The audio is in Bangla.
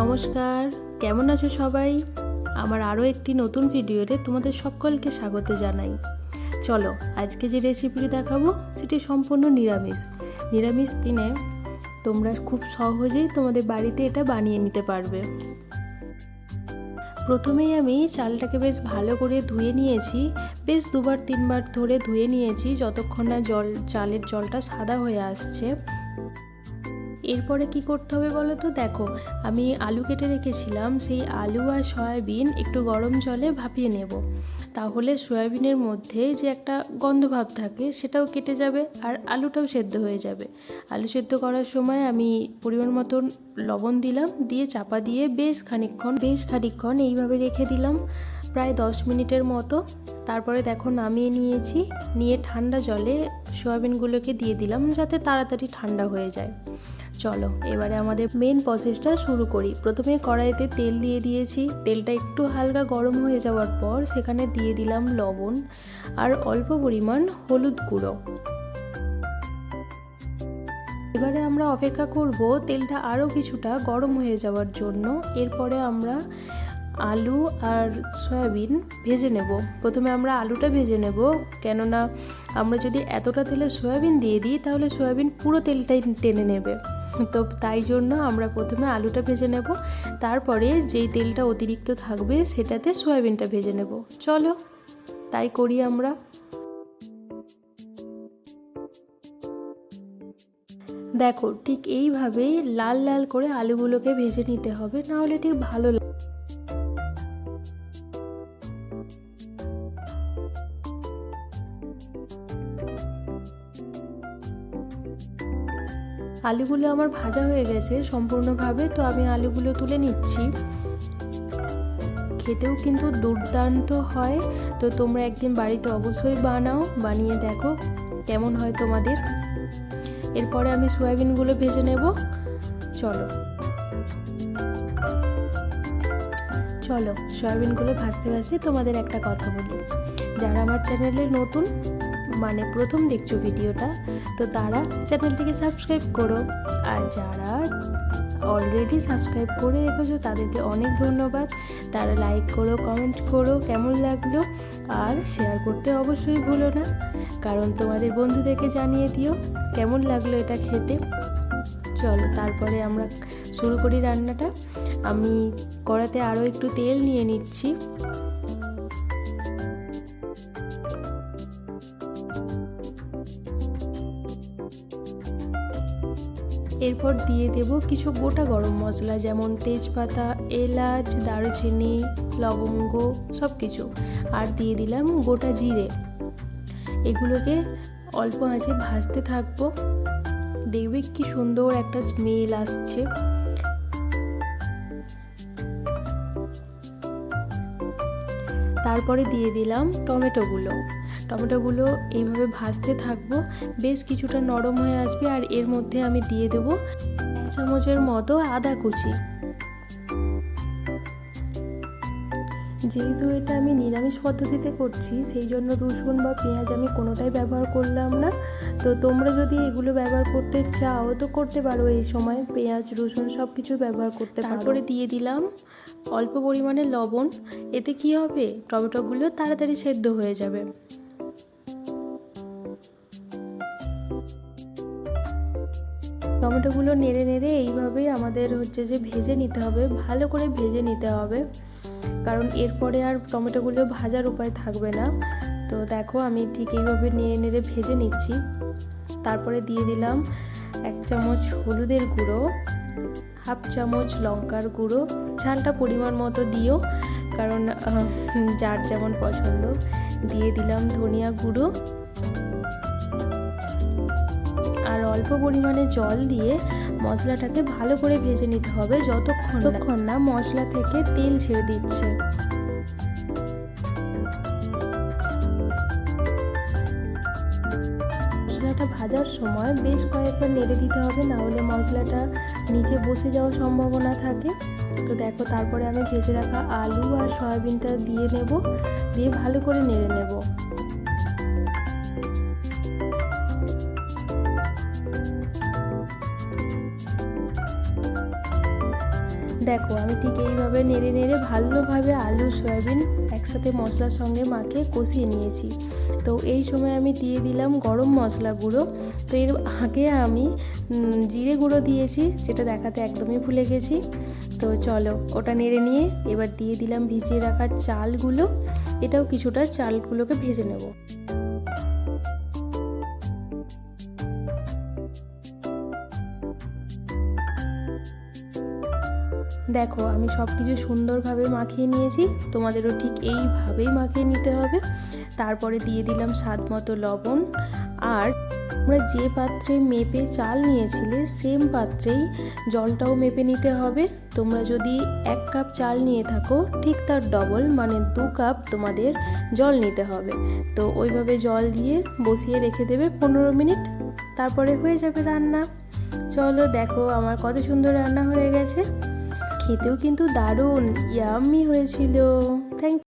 নমস্কার। কেমন আছো সবাই? আমার আরও একটি নতুন ভিডিওতে তোমাদের সকলকে স্বাগত জানাই। চলো, আজকে যে রেসিপিটি দেখাবো, সেটি সম্পূর্ণ নিরামিষ। নিরামিষ দিনে তোমরা খুব সহজেই তোমাদের বাড়িতে এটা বানিয়ে নিতে পারবে। প্রথমেই আমি চালটাকে বেশ ভালো করে ধুয়ে নিয়েছি। বেশ দুবার তিনবার ধরে ধুয়ে নিয়েছি, যতক্ষণ না জল, চালের জলটা সাদা হয়ে আসছে। এরপরে কি করতে হবে বলো তো? দেখো, আমি আলু কেটে রেখেছিলাম, সেই আলু আর সয়াবিন একটু গরম জলে ভাপিয়ে নেব। তাহলে সয়াবিনের মধ্যে যে একটা গন্ধ ভাব থাকে, সেটাও কেটে যাবে আর আলুটাও সেদ্ধ হয়ে যাবে। আলু সেদ্ধ করার সময় আমি পরিমাণ মতন লবণ দিলাম, দিয়ে চাপা দিয়ে বেশ খানিকক্ষণ বেশ খানিকক্ষণ এইভাবে রেখে দিলাম, প্রায় দশ মিনিটের মতো। তারপরে দেখো নামিয়ে নিয়েছি, নিয়ে ঠান্ডা জলে সয়াবিনগুলোকে দিয়ে দিলাম যাতে তাড়াতাড়ি ঠান্ডা হয়ে যায়। চলো, এবারে আমাদের মেন প্রসেসটা শুরু করি। প্রথমে কড়াইতে তেল দিয়ে দিয়েছি। তেলটা একটু হালকা গরম হয়ে যাওয়ার পর সেখানে দিয়ে দিলাম লবণ আর অল্প পরিমাণ হলুদ গুঁড়ো। এবারে আমরা অপেক্ষা করব তেলটা আরও কিছুটা গরম হয়ে যাওয়ার জন্য। এরপরে আমরা আলু আর সয়াবিন ভেজে নেব। প্রথমে আমরা আলুটা ভেজে নেব, কেননা আমরা যদি এতটা তেলে সয়াবিন দিয়ে দিই, তাহলে সয়াবিন পুরো তেলটাই টেনে নেবে। তো তাই জন্য আমরা প্রথমে আলুটা ভেজে নেব। তারপরে যেই তেলটা অতিরিক্ত থাকবে সেটাতে সয়াবিনটা ভেজে নেব। চলো, তাই করি আমরা। দেখো, ঠিক এইভাবেই লাল লাল করে আলুগুলোকে ভেজে নিতে হবে, নাহলে ঠিক ভালো আলুগুলো আমার ভাজা হয়ে গেছে সম্পূর্ণভাবে, তো আমি আলুগুলো তুলে নিচ্ছি। খেতেও কিন্তু দুর্দান্ত হয়, তো তোমরা একদিন বাড়িতে অবশ্যই বানাও, বানিয়ে দেখো কেমন হয় তোমাদের। এরপরে আমি সয়াবিনগুলো ভেজে নেব, চলো। চলো, সয়াবিনগুলো ভাজতে ভাজতে তোমাদের একটা কথা বলি। যারা আমার চ্যানেলে নতুন মানে প্রথম দেখছ ভিডিওটা, তো তারা চ্যানেলটিকে সাবস্ক্রাইব করো। আর যারা অলরেডি সাবস্ক্রাইব করে রেখেছো, তাদেরকে অনেক ধন্যবাদ। তারা লাইক করো কমেন্ট করো, কেমন লাগল? আর শেয়ার করতে অবশ্যই ভুলো না। কারণ তোমাদের বন্ধুদেরকে জানিয়ে দিও, কেমন লাগল এটা খেতে। চলো, তারপরে আমরা শুরু করি রান্নাটা। আমি কড়াতে আরও একটু তেল নিয়ে নিচ্ছি। এরপর দিয়ে দেব কিছু গোটা গরম মশলা, যেমন তেজপাতা, এলাচ, দারুচিনি, লবঙ্গ সব কিছু আর দিয়ে দিলাম গোটা জিরে। এগুলোকে অল্প আঁচে ভাজতে থাকব। দেখবে কি সুন্দর একটা স্মেল আসছে। তারপরে দিয়ে দিলাম টমেটোগুলো। টমেটোগুলো এইভাবে ভাজতে থাকব। বেশ কিছুটা নরম হয়ে আসবে আর এর মধ্যে আমি দিয়ে দেবো চামচের মতো আদা কুচি। যেহেতু এটা আমি নিরামিষ পদ্ধতিতে করছি, সেই জন্য রসুন বা পেঁয়াজ আমি কোনোটাই ব্যবহার করলাম না। তো তোমরা যদি এগুলো ব্যবহার করতে চাও, তো করতে পারো এই সময়। পেঁয়াজ, রসুন সব কিছু ব্যবহার করতে পারো। তারপরে দিয়ে দিলাম অল্প পরিমাণে লবণ। এতে কি হবে? টমেটোগুলো তাড়াতাড়ি সেদ্ধ হয়ে যাবে। টমেটোগুলো নেড়ে নেড়ে এইভাবেই আমাদের হচ্ছে যে ভেজে নিতে হবে, ভালো করে ভেজে নিতে হবে। কারণ এরপরে আর টমেটোগুলো ভাজার উপায় থাকবে না। তো দেখো আমি ঠিক এইভাবে নিয়ে নেড়ে ভেজে নিচ্ছি। তারপরে দিয়ে দিলাম এক চামচ হলুদের গুঁড়ো, হাফ চামচ লঙ্কার গুঁড়ো, ঝালটা পরিমাণ মতো দিও, কারণ যার যেমন পছন্দ। দিয়ে দিলাম ধনিয়া গুঁড়ো। অল্প পরিমাণে জল দিয়ে মশলাটাকে ভালো করে ভেজে নিতে হবে যতক্ষণ না। মশলা থেকে তেল ছেড়ে দিচ্ছে। মশলাটা ভাজার সময় বেশ কয়েকবার নেড়ে দিতে হবে, না হলে মশলাটা নিচে বসে যাওয়ার সম্ভাবনা থাকে। তো দেখো, তারপরে আমি ভেজে রাখা আলু আর সয়াবিনটা দিয়ে নেব, দিয়ে ভালো করে নেড়ে নেব। দেখো, আমি ঠিক এইভাবে নেড়ে নেড়ে ভালোভাবে আলু, সয়াবিন একসাথে মশলার সঙ্গে মাখে কষিয়ে নিয়েছি। তো এই সময় আমি দিয়ে দিলাম গরম মশলা গুঁড়ো। তো এর আগে আমি জিরে গুঁড়ো দিয়েছি যেটা দেখাতে একদমই ভুলে গেছি। তো চলো, ওটা নেড়ে নিয়ে এবার দিয়ে দিলাম ভিজিয়ে রাখা চালগুলো। এটাও কিছুটা চালগুলোকে ভেজে নেব। দেখো, আমি সব কিছু সুন্দরভাবে মাখিয়ে নিয়েছি। তোমাদেরও ঠিক এইভাবেই মাখিয়ে নিতে হবে। তারপরে দিয়ে দিলাম স্বাদ মতো লবণ। আর তোমরা যে পাত্রে মেপে চাল নিয়েছিলে সেম পাত্রেই জলটাও মেপে নিতে হবে। তোমরা যদি এক কাপ চাল নিয়ে থাকো, ঠিক তার ডবল মানে দু কাপ তোমাদের জল নিতে হবে। তো ওইভাবে জল দিয়ে বসিয়ে রেখে দেবে পনেরো মিনিট। তারপরে হয়ে যাবে রান্না। চলো দেখো আমার কত সুন্দর রান্না হয়ে গেছে। খেতেও কিন্তু দারুণ ইয়াম্মি হয়েছিল। থ্যাংক